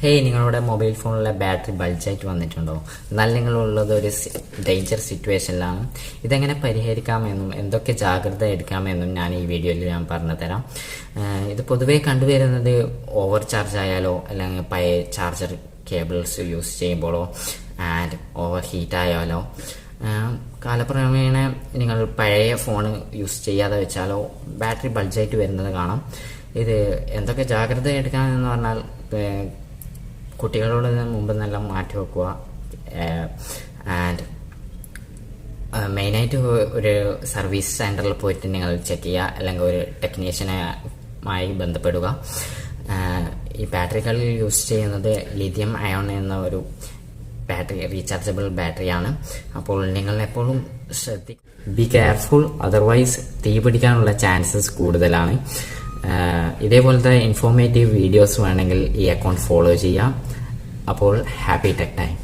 Hey നിങ്ങളുടെ mobile ഫോണിലെ battery ബൾജായിട്ട് വന്നിട്ടുണ്ടോ? എന്നാൽ നിങ്ങളുള്ളത് ഒരു ഡേഞ്ചർ സിറ്റുവേഷനിലാണ് ഇതെങ്ങനെ പരിഹരിക്കാമെന്നും എന്തൊക്കെ ജാഗ്രത എടുക്കാമെന്നും ഞാൻ ഈ വീഡിയോയിൽ ഞാൻ പറഞ്ഞു തരാം ഇത് പൊതുവേ കണ്ടുവരുന്നത് ഓവർ ചാർജ് ആയാലോ അല്ലെങ്കിൽ പഴയ ചാർജർ കേബിൾസ് യൂസ് ചെയ്യുമ്പോഴോ ആൻഡ് ഓവർ ഹീറ്റ് ആയാലോ. കാലക്രമേണ നിങ്ങൾ പഴയ ഫോൺ യൂസ് ചെയ്യാതെ വെച്ചാലോ ബാറ്ററി ബൾജായിട്ട് വരുന്നത് കാണാം. ഇത് എന്തൊക്കെ ജാഗ്രത എടുക്കാമെന്ന് പറഞ്ഞാൽ കുട്ടികളോട് മുമ്പ് നല്ല മാറ്റി വെക്കുക. ആൻഡ് മെയിനായിട്ട് ഒരു സർവീസ് സെന്ററിൽ പോയിട്ട് നിങ്ങൾ ചെക്ക് ചെയ്യുക. അല്ലെങ്കിൽ ഒരു ടെക്നീഷ്യനുമായി ബന്ധപ്പെടുക. ഈ ബാറ്ററികളിൽ യൂസ് ചെയ്യുന്നത് ലിഥിയം അയോൺ എന്ന ഒരു ബാറ്ററി റീചാർജബിൾ ബാറ്ററിയാണ്. അപ്പോൾ നിങ്ങൾ എപ്പോഴും ശ്രദ്ധി ബി കെയർഫുൾ അതർവൈസ് തീ പിടിക്കാനുള്ള ചാൻസസ് കൂടുതലാണ്. ഇതേപോലത്തെ ഇൻഫോർമേറ്റീവ് വീഡിയോസ് വേണമെങ്കിൽ ഈ അക്കൗണ്ട് ഫോളോ ചെയ്യാം. അപ്പോൾ ഹാപ്പി ടെക് ടൈം